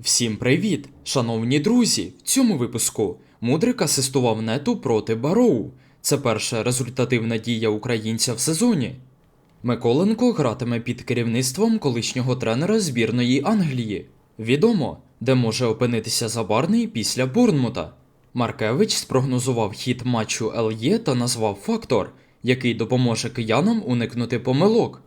Всім привіт, шановні друзі! В цьому випуску Мудрик асистував нету проти Бароу. Це перша результативна дія українця в сезоні. Миколенко гратиме під керівництвом колишнього тренера збірної Англії. Відомо, де може опинитися Забарний після Борнмута. Маркевич спрогнозував хід матчу ЛЄ та назвав фактор, який допоможе киянам уникнути помилок.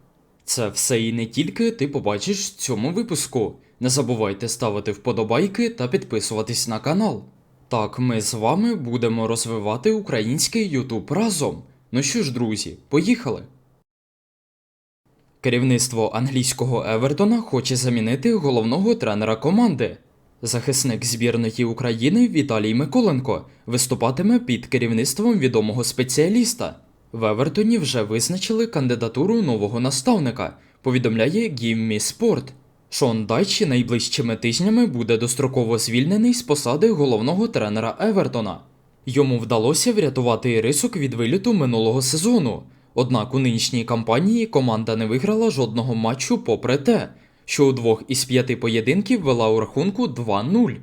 Це все і не тільки ти побачиш в цьому випуску. Не забувайте ставити вподобайки та підписуватись на канал. Так, ми з вами будемо розвивати український YouTube разом. Ну що ж, друзі, поїхали! Керівництво англійського Евертона хоче замінити головного тренера команди. Захисник збірної України Віталій Миколенко виступатиме під керівництвом відомого спеціаліста. В Евертоні вже визначили кандидатуру нового наставника, повідомляє Гіммі Спорт. Шон Дайчі найближчими тижнями буде достроково звільнений з посади головного тренера Евертона. Йому вдалося врятувати рисок від виліту минулого сезону. Однак у нинішній кампанії команда не виграла жодного матчу попри те, що у двох із п'яти поєдинків вела у рахунку 2-0.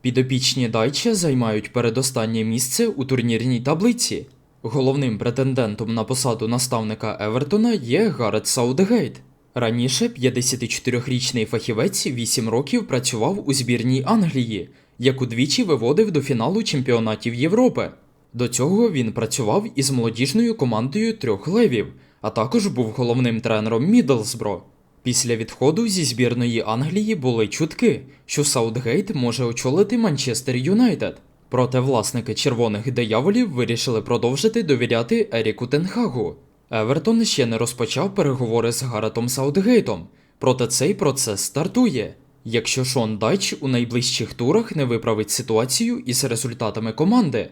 Підопічні Дайча займають передостаннє місце у турнірній таблиці. Головним претендентом на посаду наставника Евертона є Гарет Саудгейт. Раніше 54-річний фахівець 8 років працював у збірній Англії, яку двічі виводив до фіналу чемпіонатів Європи. До цього він працював із молодіжною командою трьох левів, а також був головним тренером Мідлсбро. Після відходу зі збірної Англії були чутки, що Саутгейт може очолити Манчестер Юнайтед. Проте власники червоних дияволів вирішили продовжити довіряти Еріку Тенхагу. Евертон ще не розпочав переговори з Гаретом Саутгейтом, проте цей процес стартує. Якщо Шон Дайч у найближчих турах не виправить ситуацію із результатами команди.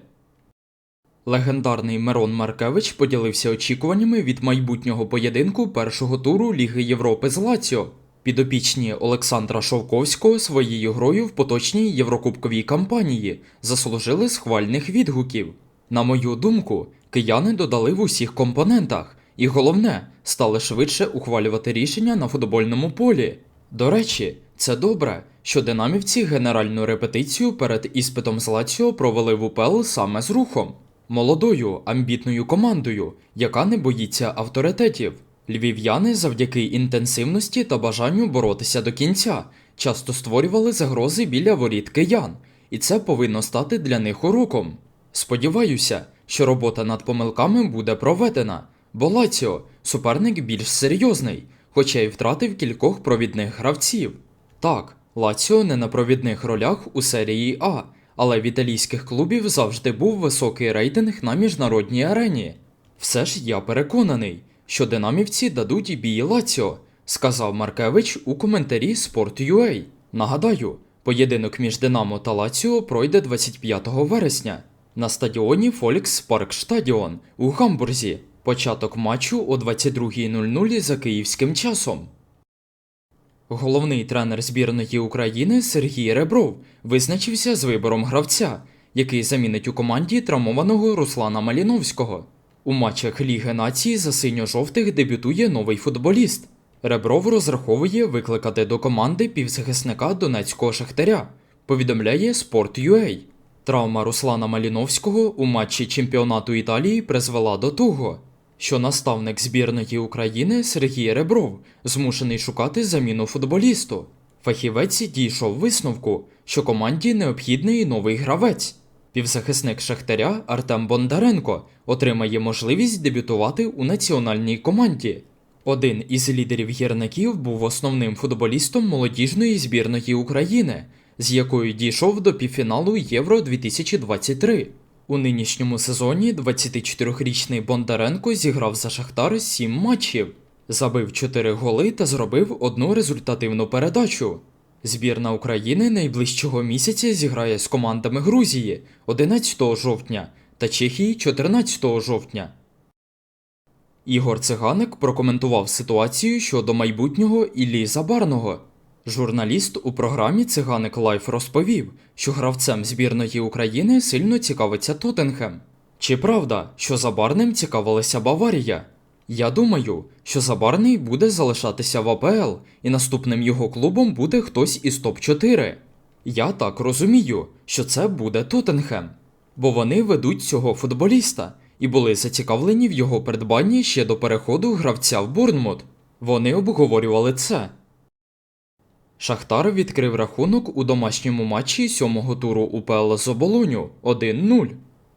Легендарний Мирон Маркевич поділився очікуваннями від майбутнього поєдинку першого туру Ліги Європи з Лаціо. Підопічні Олександра Шовковського своєю грою в поточній єврокубковій кампанії заслужили схвальних відгуків. На мою думку, кияни додали в усіх компонентах, і головне, стали швидше ухвалювати рішення на футбольному полі. До речі, це добре, що динамівці генеральну репетицію перед іспитом з Лаціо провели в УПЛ саме з рухом. Молодою, амбітною командою, яка не боїться авторитетів. Львів'яни завдяки інтенсивності та бажанню боротися до кінця часто створювали загрози біля воріт киян, і це повинно стати для них уроком. Сподіваюся, що робота над помилками буде проведена, бо Лаціо суперник більш серйозний, хоча й втратив кількох провідних гравців. Так, Лаціо не на провідних ролях у серії А, але в італійських клубів завжди був високий рейтинг на міжнародній арені. Все ж я переконаний, що динамівці дадуть бій Лаціо, сказав Маркевич у коментарі Sport.ua. Нагадаю, поєдинок між Динамо та Лаціо пройде 25 вересня на стадіоні Фолікс Парк Штадіон у Гамбурзі. Початок матчу о 22.00 за київським часом. Головний тренер збірної України Сергій Ребров визначився з вибором гравця, який замінить у команді травмованого Руслана Маліновського. У матчах Ліги нації за синьо-жовтих дебютує новий футболіст. Ребров розраховує викликати до команди півзахисника донецького шахтаря, повідомляє Sport.ua. Травма Руслана Маліновського у матчі чемпіонату Італії призвела до того, що наставник збірної України Сергій Ребров змушений шукати заміну футболісту. Фахівець дійшов висновку, що команді необхідний новий гравець. Півзахисник Шахтаря Артем Бондаренко отримає можливість дебютувати у національній команді. Один із лідерів гірників був основним футболістом молодіжної збірної України, з якою дійшов до півфіналу Євро 2023. У нинішньому сезоні 24-річний Бондаренко зіграв за Шахтар 7 матчів, забив 4 голи та зробив одну результативну передачу. Збірна України найближчого місяця зіграє з командами Грузії 11 жовтня та Чехії 14 жовтня. Ігор Циганик прокоментував ситуацію щодо майбутнього Іллі Забарного. Журналіст у програмі Циганик Лайф розповів, що гравцем збірної України сильно цікавиться Тоттенхем. Чи правда, що Забарним цікавилася Баварія? Я думаю, що Забарний буде залишатися в АПЛ, і наступним його клубом буде хтось із топ-4. Я так розумію, що це буде Тоттенхем, бо вони ведуть цього футболіста і були зацікавлені в його придбанні ще до переходу гравця в Борнмут. Вони обговорювали це. Шахтар відкрив рахунок у домашньому матчі сьомого туру УПЛ з Оболоню 1-0.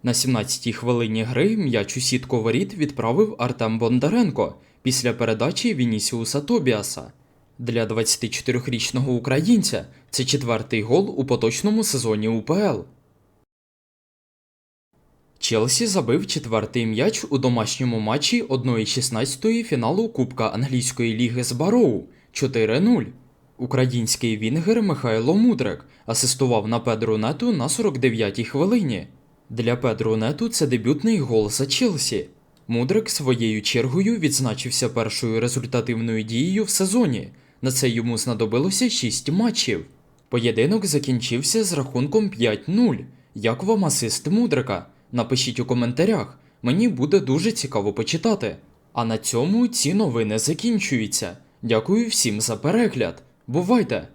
На 17-й хвилині гри м'яч у сітку воріт відправив Артем Бондаренко після передачі Вінісіуса Тобіаса. Для 24-річного українця це четвертий гол у поточному сезоні УПЛ. Челсі забив четвертий м'яч у домашньому матчі 1-16 фіналу Кубка англійської ліги з Бароу 4-0. Український вінгер Михайло Мудрик асистував на Педру Нету на 49-й хвилині. Для Педру Нету це дебютний гол за Челсі. Мудрик своєю чергою відзначився першою результативною дією в сезоні. На це йому знадобилося 6 матчів. Поєдинок закінчився з рахунком 5-0. Як вам асист Мудрика? Напишіть у коментарях, мені буде дуже цікаво почитати. А на цьому ці новини закінчуються. Дякую всім за перегляд. Бувайте!